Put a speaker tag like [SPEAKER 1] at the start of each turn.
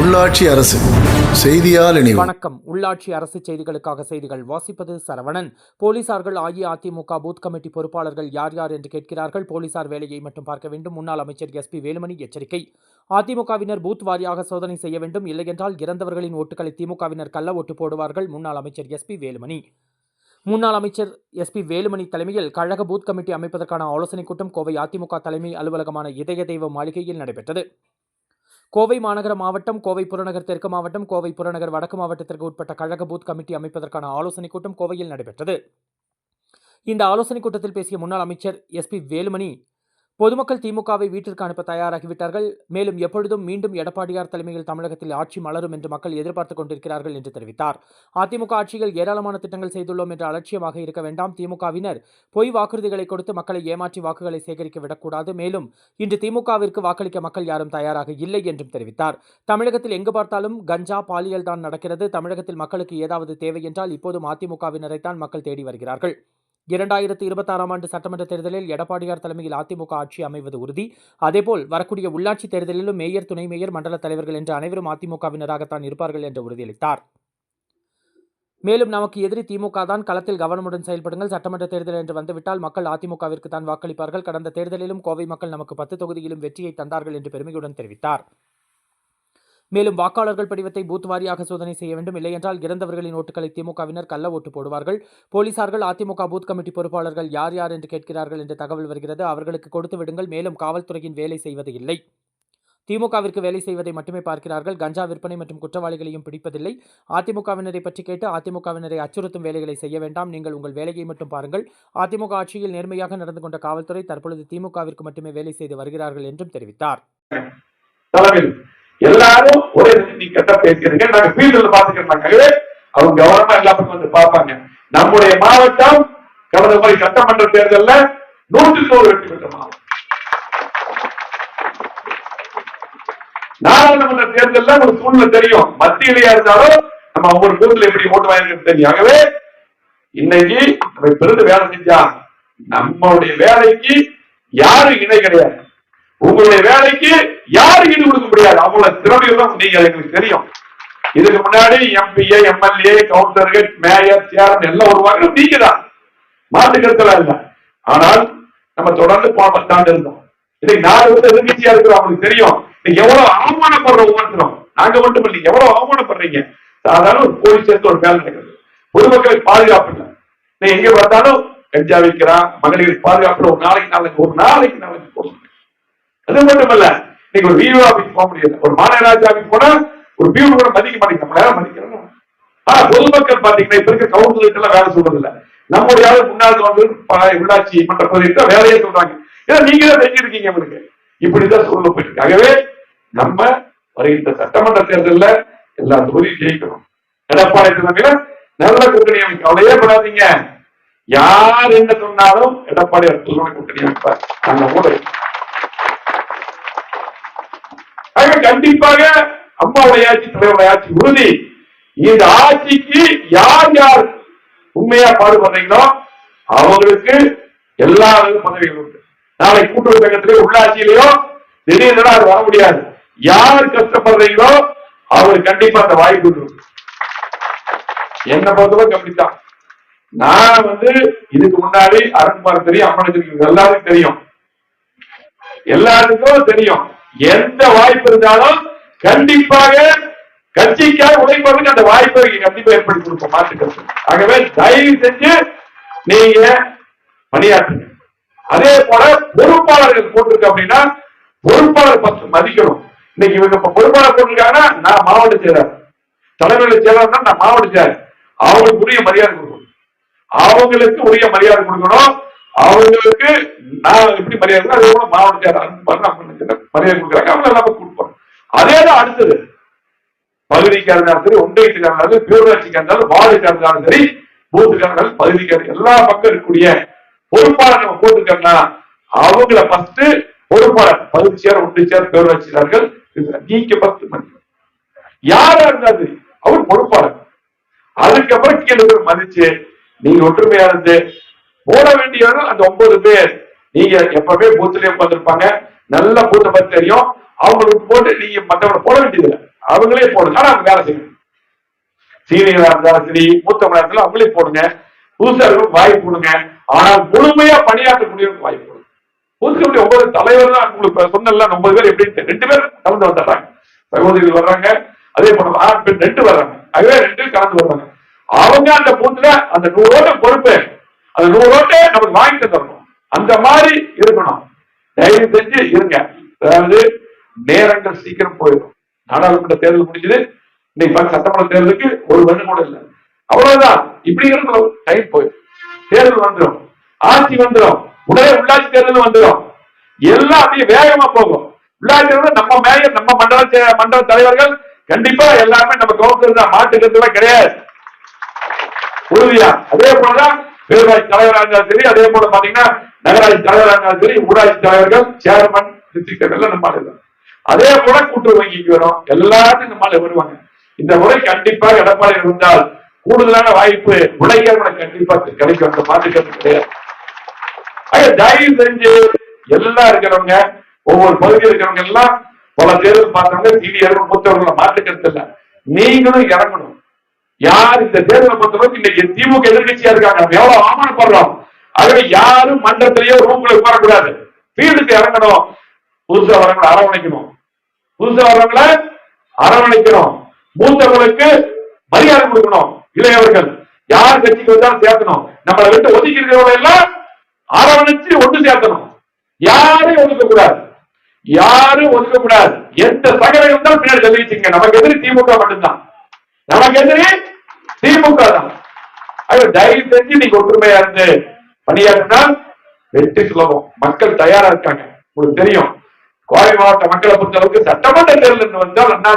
[SPEAKER 1] உள்ளாட்சி அரசு செய்தியால்
[SPEAKER 2] வணக்கம். உள்ளாட்சி அரசு செய்திகளுக்காக செய்திகள் வாசிப்பது சரவணன். போலீசார்கள் அஇஅதிமுக பூத் கமிட்டி பொறுப்பாளர்கள் யார் யார் என்று கேட்கிறார்கள். போலீசார் வேலையை மட்டும் பார்க்க வேண்டும். முன்னாள் அமைச்சர் எஸ்பி வேலுமணி எச்சரிக்கை. அதிமுகவினர் பூத் வாரியாக சோதனை செய்ய வேண்டும். இல்லையென்றால் இறந்தவர்களின் ஓட்டுகளை திமுகவினர் கள்ள ஓட்டு போடுவார்கள். முன்னாள் அமைச்சர் எஸ்பி வேலுமணி. முன்னாள் அமைச்சர் எஸ்பி வேலுமணி தலைமையில் கழக பூத் கமிட்டி அமைப்பதற்கான ஆலோசனைக் கூட்டம் கோவை அதிமுக தலைமை அலுவலகமான இதய தெய்வ மாளிகையில் நடைபெற்றது. கோவை மாநகர மாவட்டம் கோவை புறநகர் தெற்கு மாவட்டம் கோவை புறநகர் வடக்கு மாவட்டத்திற்கு உட்பட்ட கழக பூத் கமிட்டி அமைப்பதற்கான ஆலோசனைக் கூட்டம் கோவையில் நடைபெற்றது. இந்த ஆலோசனைக் கூட்டத்தில் பேசிய முன்னாள் அமைச்சர் எஸ்பி வேலுமணி பொதுமக்கள் திமுகவை வீட்டிற்கு அனுப்ப தயாராகிவிட்டார்கள். மேலும் எப்பொழுதும் மீண்டும் எடப்பாடியார் தலைமையில் தமிழகத்தில் ஆட்சி மலரும் என்று மக்கள் எதிர்பார்த்துக் கொண்டிருக்கிறார்கள் என்று தெரிவித்தார். அதிமுக ஆட்சியில் ஏராளமான திட்டங்கள் செய்துள்ளோம் என்ற அலட்சியமாக இருக்க வேண்டாம். திமுகவினர் பொய் வாக்குறுதிகளை கொடுத்து மக்களை ஏமாற்றி வாக்குகளை சேகரிக்க விடக்கூடாது. மேலும் இன்று திமுகவிற்கு வாக்களிக்க மக்கள் யாரும் தயாராக இல்லை என்றும் தெரிவித்தார். தமிழகத்தில் எங்கு பார்த்தாலும் கஞ்சா பாலியல் தான் நடக்கிறது. தமிழகத்தில் மக்களுக்கு ஏதாவது தேவை என்றால் இப்போதும் அதிமுகவினரைத்தான் மக்கள் தேடி வருகிறார்கள். இரண்டாயிரத்தி இருபத்தாறாம் ஆண்டு சட்டமன்ற தேர்தலில் எடப்பாடியார் தலைமையில் அதிமுக ஆட்சி அமைவது உறுதி. அதேபோல் வரக்கூடிய உள்ளாட்சி தேர்தலிலும் மேயர் துணை மேயர் மண்டல தலைவர்கள் என்று அனைவரும் அதிமுகவினராகத்தான் இருப்பார்கள் என்று உறுதியளித்தார். மேலும் நமக்கு எதிரி திமுக தான் களத்தில் கவனமுடன் செயல்படுங்கள். சட்டமன்ற தேர்தல் என்று வந்துவிட்டால் மக்கள் அதிமுகவிற்கு தான் வாக்களிப்பார்கள். கடந்த தேர்தலிலும் கோவை மக்கள் நமக்கு பத்து தொகுதியிலும் வெற்றியை தந்தார்கள் என்று பெருமையுடன் தெரிவித்தார். மேலும் வாக்காளர்கள் படிவத்தை பூத் வாரியாக சோதனை செய்ய வேண்டும். இல்லையென்றால் இறந்தவர்களின் ஓட்டுகளை திமுகவினர் கள்ள ஓட்டு போடுவார்கள். போலீசார்கள் அதிமுக பூத் கமிட்டி பொறுப்பாளர்கள் யார் யார் என்று கேட்கிறார்கள் என்ற தகவல் வருகிறது. அவர்களுக்கு கொடுத்து விடுங்கள். மேலும் காவல்துறையின் வேலை செய்வது இல்லை. திமுகவிற்கு வேலை செய்வதை மட்டுமே பார்க்கிறார்கள். கஞ்சா விற்பனை மற்றும் குற்றவாளிகளையும் பிடிப்பதில்லை. அதிமுகவினரை பற்றி கேட்டு அதிமுகவினரை அச்சுறுத்தும் வேலைகளை செய்ய வேண்டாம். நீங்கள் உங்கள் வேலையை மட்டும் பாருங்கள். அதிமுக ஆட்சியில் நேர்மையாக நடந்து கொண்ட காவல்துறை தற்பொழுது திமுகவிற்கு மட்டுமே வேலை செய்து வருகிறார்கள் என்றும் தெரிவித்தார்.
[SPEAKER 3] எல்லாரும் ஒரே நீ கெட்ட பேசியிருக்க நாங்க ஃபீல்டுல பாத்துக்கிறோம் அவங்க கவனமா எல்லா பக்கம் வந்து பார்ப்பாங்க. நம்முடைய மாவட்டம் கடந்த முறை சட்டமன்ற தேர்தல்ல நூற்றுக்கு நூறு வெற்றி பெற்ற மாவட்டம். நாடாளுமன்ற தேர்தல்ல ஒரு சூழ்நிலை தெரியும். மத்தியிலேயா இருந்தாலும் நம்ம ஒவ்வொரு பூத்துல எப்படி ஓட்டு வாங்கிருக்கு தெரியும். ஆகவே இன்னைக்கு நம்ம பெருந்து வேலை செஞ்சா நம்மளுடைய வேலைக்கு யாரும் இணை கிடையாது. உங்களுடைய வேலைக்கு யாரும் ஈடு கொடுக்க முடியாது. அவங்கள திறமையெல்லாம் நீங்க எங்களுக்கு தெரியும். இதுக்கு முன்னாடி எம்பிஏ எம்எல்ஏ கவுன்சிலர்கள் மேயர் சேர்மன் எல்லாம் வருவாங்க நீங்க தான் மாற்றுக்கருத்துல இல்ல. ஆனால் நம்ம தொடர்ந்து போன பத்தாண்டு இருந்தோம். இன்னைக்கு நாலு வருஷம் எதிர்கட்சியா இருக்கிறோம். அவங்களுக்கு தெரியும். நீங்க எவ்வளவு அவமானப்படுற ஒவ்வொருத்தரும். நாங்க மட்டும் இல்லை எவ்வளவு அவமானப்படுறீங்க? சாதாரண ஒரு போலீஸ் சேர்த்து ஒரு வேலை நடக்கிறது பொதுமக்களை பாதுகாப்பு இல்லை நீ எங்க பார்த்தாலும் கஞ்சா வைக்கிறான் மகளிர் பாதுகாப்பு ஒரு நாளைக்கு நாளைக்கு ஒரு நாளைக்கு நாளைக்கு போகணும் அது மட்டுமல்ல நீங்க ஒரு விஓ ஆபீஸ் போக முடியாது. ஒரு மாநகராட்சி ஆபீஸ் போனா ஒரு பியூன் கூட மதிக்க மாட்டேங்க. நம்மள மதிக்கிறோம் ஆனா பொதுமக்கள் பாத்தீங்கன்னா இப்ப இருக்க கவுன்சிலருக்கு எல்லாம் வேலை சொல்றது இல்ல நம்முடைய ஆளு முன்னாள் வந்து உள்ளாட்சி மன்ற பகுதியிட்ட வேலையே சொல்றாங்க. ஏன்னா நீங்க தான் செஞ்சிருக்கீங்க அவனுக்கு இப்படிதான் சூழ்நிலை போயிட்டு இருக்கு. ஆகவே நம்ம வருகின்ற சட்டமன்ற தேர்தலில் எல்லா தொகுதியும் ஜெயிக்கணும். எடப்பாடி தலைமையில நல்ல கூட்டணி அமைக்க அவளையே படாதீங்க. யார் என்ன சொன்னாலும் எடப்பாடி அடுத்த கூட்டணி அமைப்பார். அந்த கூட ஆக கண்டிப்பாக அம்மாவுடைய ஆட்சி தலைவருடைய ஆட்சி உறுதி. இந்த ஆட்சிக்கு யார் யார் உண்மையா பாடுபடுறீங்களோ அவங்களுக்கு எல்லா பதவிகளும் உண்டு. நாளை கூட்டுறவு சங்கத்திலே உள்ளாட்சியிலேயோ திடீர்னு அது வர முடியாது. யார் கஷ்டப்படுறீங்களோ அவங்களுக்கு கண்டிப்பா அந்த வாய்ப்பு என்ன பொறுத்தவரைக்கும் அப்படித்தான். நான் வந்து இதுக்கு முன்னாடி அருண்குமார் தெரியும் அம்மனுக்கு எல்லாருக்கும் தெரியும். எல்லாருக்கும் தெரியும். எந்த வாய்ப்பு இருந்தாலும் கண்டிப்பாக கட்சிக்காக உழைப்பதற்கு அந்த வாய்ப்பை கண்டிப்பா ஏற்படுத்தி கொடுப்போம் மாற்றுக்கிறது. ஆகவே தயவு செஞ்சு நீங்க பணியாற்றுங்க. அதே போல பொறுப்பாளர்கள் போட்டிருக்கு அப்படின்னா பொறுப்பாளர் பத்து மதிக்கணும். இன்னைக்கு இவங்க பொறுப்பாளர் போட்டிருக்காங்கன்னா நான் மாவட்ட செயலர் தலைமையில செயலர்னா நான் மாவட்ட செயலர் அவங்களுக்கு உரிய மரியாதை கொடுக்கணும். அவங்களுக்கு உரிய மரியாதை கொடுக்கணும். அவங்களுக்கு நான் எப்படி மரியாதை அதே போல மாவட்ட மரியாதை கொடுக்குறாங்க அவங்க கொடுப்போம் அதே தான் அடுத்தது. பகுதிக்காக இருந்தாலும் சரி ஒன்றியத்துக்காக இருந்தாலும் சரி பேரூராட்சிக்காக இருந்தாலும் வார்டுக்காக இருந்தாலும் சரி பூத்துக்காக இருந்தாலும் பகுதிக்காக எல்லா பக்கம் இருக்கக்கூடிய பொறுப்பாளர் நம்ம போட்டுக்கோன்னா அவங்கள ஃபர்ஸ்ட் பொறுப்பாளர் பகுதி சேர் ஒன்றிய சேர் பேரூராட்சியாளர்கள் நீங்க பத்து மதிக்கணும் யாரா இருந்தாது அவர் பொறுப்பாளர். அதுக்கப்புறம் கீழே மதிச்சு நீங்க ஒற்றுமையா இருந்து போட வேண்டியவர்கள் அந்த ஒன்பது பேர். நீங்க எப்பவுமே பூத்துலயே உட்காந்துருப்பாங்க நல்ல பூத்தை பத்தி தெரியும். அவங்களுக்கு போட்டு நீங்க மற்றவங்களை போட வேண்டியதில்லை. அவங்களே போடுங்க. ஆனா அவங்க வேலை செய்யணும். சீனியரா இருந்தாலும் சரி மூத்தவங்களா இருந்தாலும் அவங்களே போடுங்க. புதுசாக வாய்ப்பு கொடுங்க ஆனால் முழுமையா பணியாற்றக்கூடியவங்களுக்கு வாய்ப்பு கொடுங்க ஒதுக்கக்கூடிய ஒன்பது தலைவர் தான் உங்களுக்கு சொன்னல ஒன்பது பேர் எப்படின்னு ரெண்டு பேர் கலந்து வந்துடுறாங்க. சகோதரிகள் வர்றாங்க. அதே போல ஆண் பெண் ரெண்டு வர்றாங்க. அதுவே ரெண்டு கலந்து வர்றாங்க அவங்க அந்த பூத்துல அந்த நூறோட பொறுப்பு. அது நூறு ஓட்டை நமக்கு வாங்கிட்டு தரணும். அந்த மாதிரி இருக்கணும். தயவு செஞ்சு இருங்க. அதாவது நேரங்கள் சீக்கிரம் போயிடும். நாடாளுமன்ற தேர்தல் முடிஞ்சது. இன்னைக்கு சட்டமன்ற தேர்தலுக்கு ஒரு வருடம் கூட இல்லை. அவ்வளவுதான். இப்படி இருக்கணும். டைம் போயிடும். தேர்தல் வந்துடும் ஆட்சி வந்துடும் உடனே உள்ளாட்சி தேர்தல் வந்துடும் எல்லாம் அப்படியே வேகமா போகும். உள்ளாட்சி தேர்தல் நம்ம மேயர் நம்ம மண்டல மண்டல தலைவர்கள் கண்டிப்பா எல்லாருமே நம்ம கவுன்சிலர் தான் மாட்டுக்கிறதுலாம் கிடையாது. உறுதியா. அதே போலதான் பேரூராட்சி தலைவராக இருந்தாலும் சரி அதே போல பாத்தீங்கன்னா நகராட்சி தலைவராக இருந்தாலும் சரி ஊராட்சி தலைவர்கள் சேர்மன் டிஸ்ட்ரிக்ட் எல்லாம் நம்ம தான். அதே போல கூட்டுறவு வங்கிக்கு வரும் எல்லாத்தையும் நம்ம வருவாங்க. இந்த முறை கண்டிப்பாக எடப்பாடி இருந்தால் கூடுதலான வாய்ப்பு உழைக்கிறவங்களுக்கு கண்டிப்பா கிடைக்கும். அந்த மாற்றுக்கிறது கிடையாது. தயவு செஞ்சு எல்லாம் இருக்கிறவங்க ஒவ்வொரு பகுதியில் இருக்கிறவங்க எல்லாம் பல தேர்தல் பார்த்தவங்க சீனியர்கள் மூத்தவர்களை மாற்றுக்கிறது இல்லை. நீங்களும் இறங்கணும். யார் இந்த தேர்தலை பொறுத்தவரைக்கும் இன்னைக்கு திமுக எதிர்கட்சியா இருக்காங்க. நம்ம எவ்வளவு அவமானப்படுறோம்? ஆகவே யாரும் மன்றத்திலேயோ ரூம்ல உட்காரக்கூடாது. ஃபீல்டுக்கு இறங்கணும். புதுசா வரவங்களை அரவணைக்கணும். புதுசா வரவங்களை அரவணைக்கணும். மூத்தவர்களுக்கு மரியாதை கொடுக்கணும். இளையவர்கள் யார் கட்சிக்கு வந்தாலும் சேர்க்கணும் நம்மளை விட்டு ஒதுக்கி இருக்கிறவங்க எல்லாம் அரவணைச்சு ஒன்று சேர்க்கணும் யாரையும் ஒதுக்க கூடாது. யாரும் ஒதுக்க கூடாது. எந்த சகலம் இருந்தாலும் பின்னாடி தெரிவிச்சுங்க நமக்கு எதிரி திமுக மட்டும்தான். நமக்கு எதிரி திமுக தயவு செஞ்சு நீங்க ஒற்றுமையா இருந்து பணியாற்றினா வெற்றி சுலபம். மக்கள் தயாரா இருக்காங்க. உங்களுக்கு தெரியும். கோவை மாவட்ட மக்களை பொறுத்த அளவுக்கு சட்டமன்ற தேர்தல் வந்தால் அண்ணா